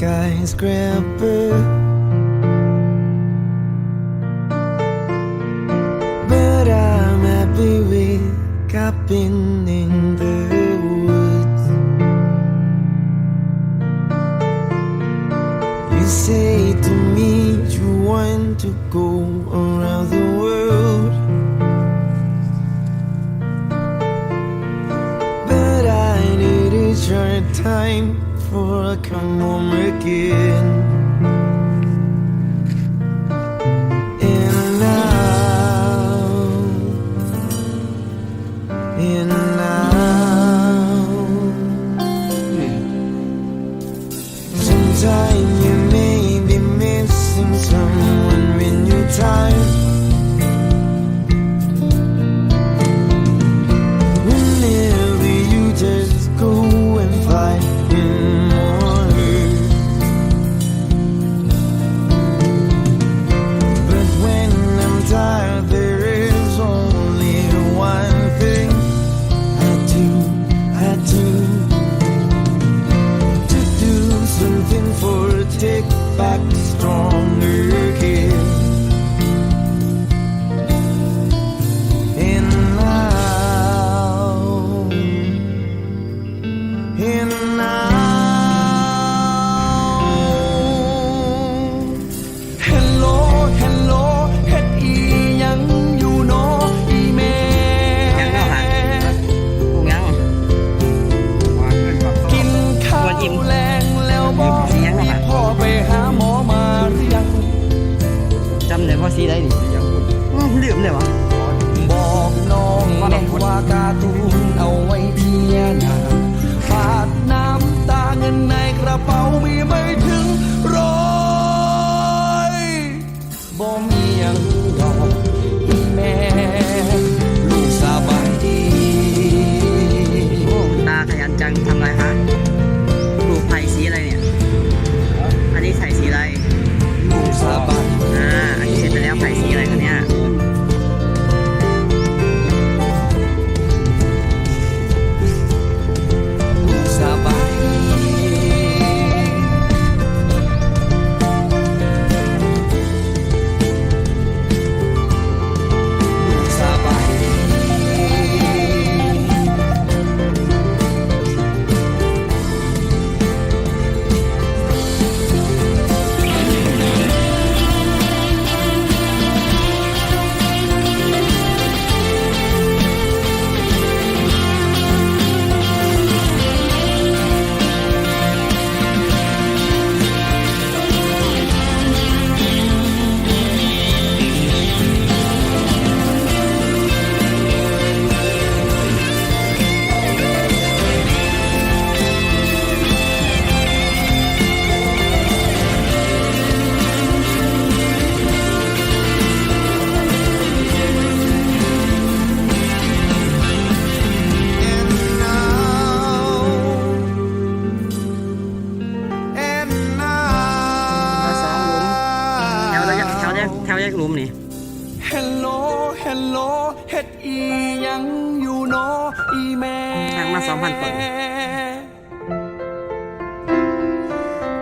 skyscraper. But I'm happy with camping in the woods. You say to me you want to go around the world. But I need a short time before I come home again. back stronger.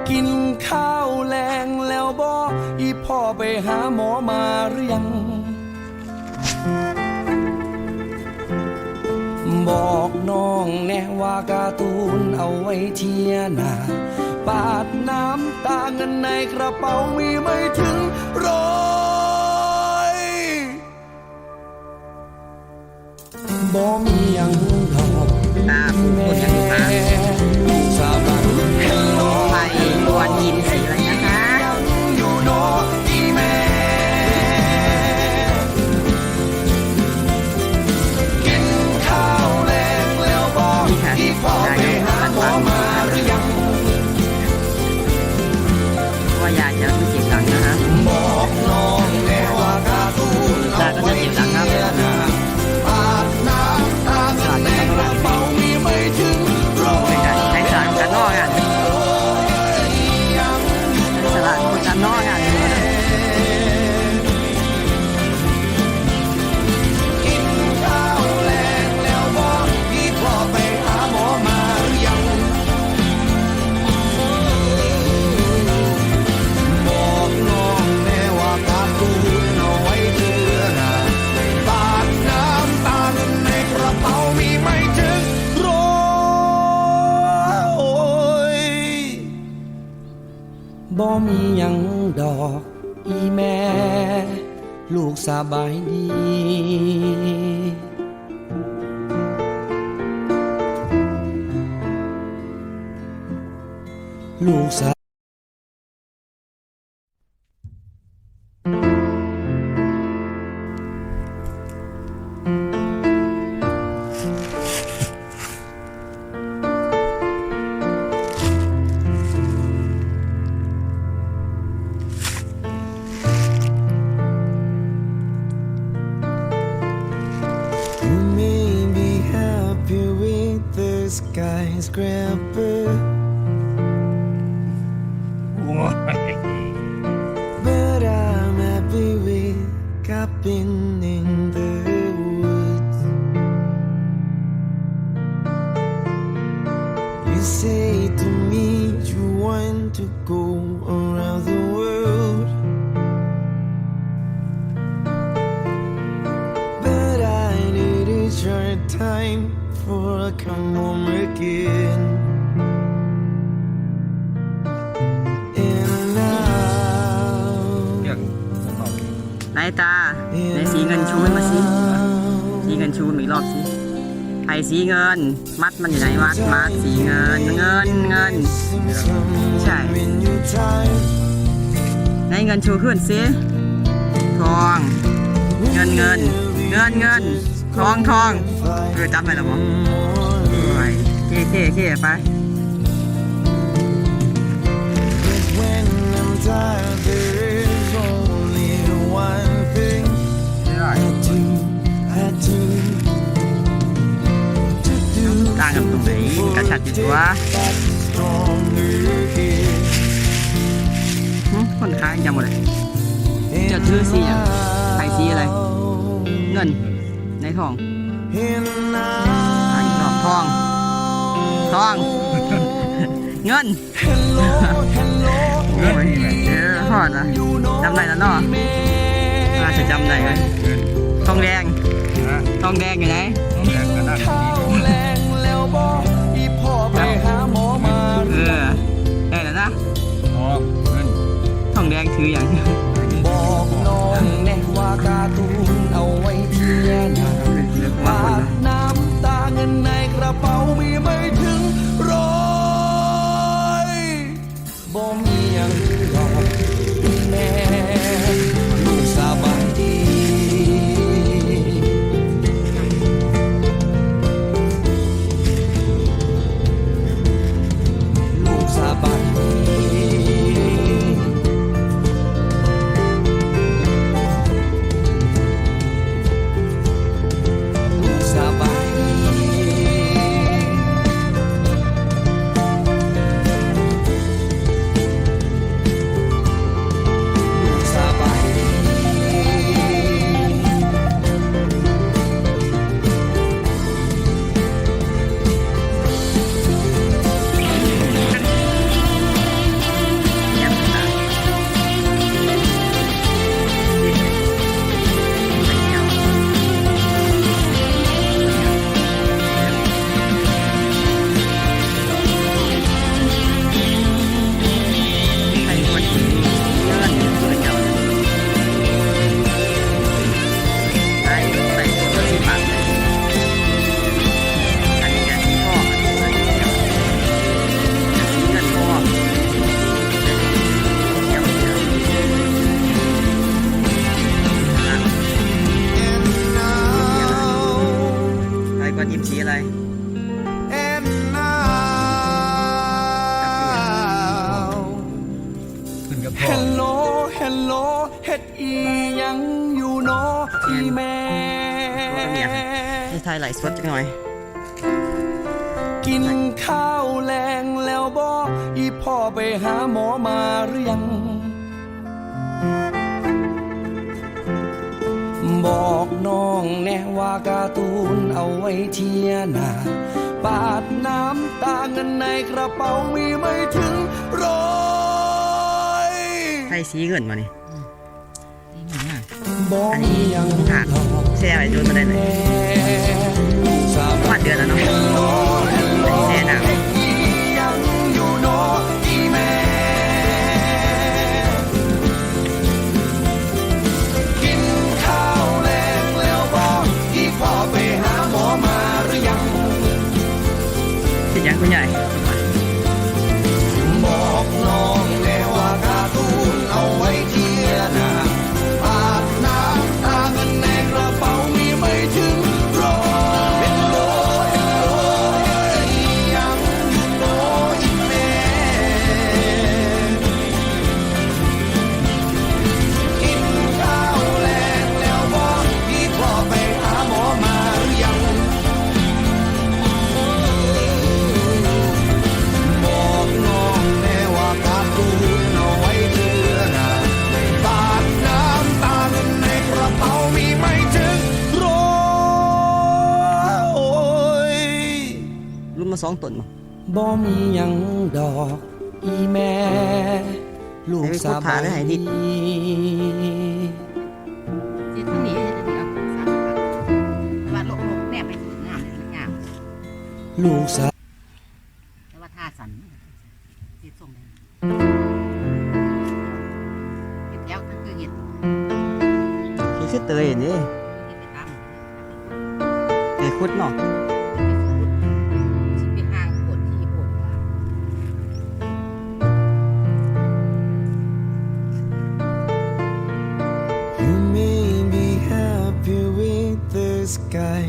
กินข้าวแรงแล้วบออีพ่อไปหาหมอมาหรือยัง บอกน้องแน่ว่าการ์ตูนเอาไว้เทียนาปาดน้ำตาเงินในกระเป๋ามีไม่ถึงร้อยบอกมีอย่าง สบายดี ลูกสาว skyscraper, but I'm happy with camping in the woods. You say to me you want to go around the come home again. And now, ไหนตาไหนสีเงินชูให้มาสิสีเงินชูอีกรอบสิไผ่สีเงิน มัดมันอยู่ไหนมัดมัดสีเงินเงินเงิน sometime in your time. ไหนเงินชูขึ้นสิทอง เงินเงิน เงินเงิน ทองทองเออจำได้แล้วมั้ง เคเคเคไป When I'm tired, there is only one thing I do, I do, to do. ต่างกันตรงไหนกระชัดอยู่ตัว Stronger again. หึคนค้ายจำหมดเลยจะถือสีอย่างไผ่สีอะไร เงินในทอง องเงิน Hello Hello โอ้ยเออพอดนะจำได้แล้วเนาะน่าจะจำได้ไหมทองแดงทองแดงอยู่ไหนข้าวแรงแล้วบอกอีพ่อไปหาหมอมาเออได้แล้วนะทองแดงถืออย่าง อีหยังอยู่เนออีแม่ให้ทายไหลฟ์สดจังหน่อย กินข้าวแรงแล้วบออีพ่อไปหาหมอมาหรือยังบอกน้องแน่ว่าการ์ตูนเอาไว้เทียหนาปาดน้ำตาเงินในกระเป๋ามีไม่ถึงร้อยไทยสีเงินมานี่บ อกอันนี้ยังแช่ไว้โดนมาได้เลยสาผ่านเดือนแล้วเนาะ สองต้นบ่บ่มีหยังดอกอีแม่ ลูกให้ไปขุสาดผ่าได้ให้ดิสิทั้งนี้จะเอาสามแต่ว่าโลกโลกแนบไปงามเลยมันงามลูกสาวแต่ว่าท่าสันสิส่งเลยเห็ดแล้วก็คือเห็ดนี่คือเตยนี่เห็ดไปตามไอ้คุดเนาะ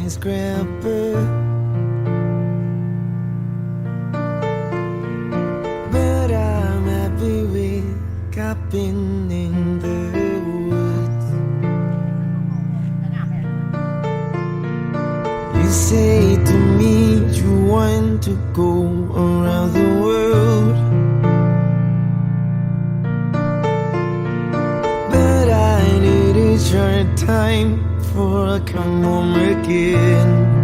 his grandpa. But I'm happy we got been in the woods. You say to me you want to go before I come home again.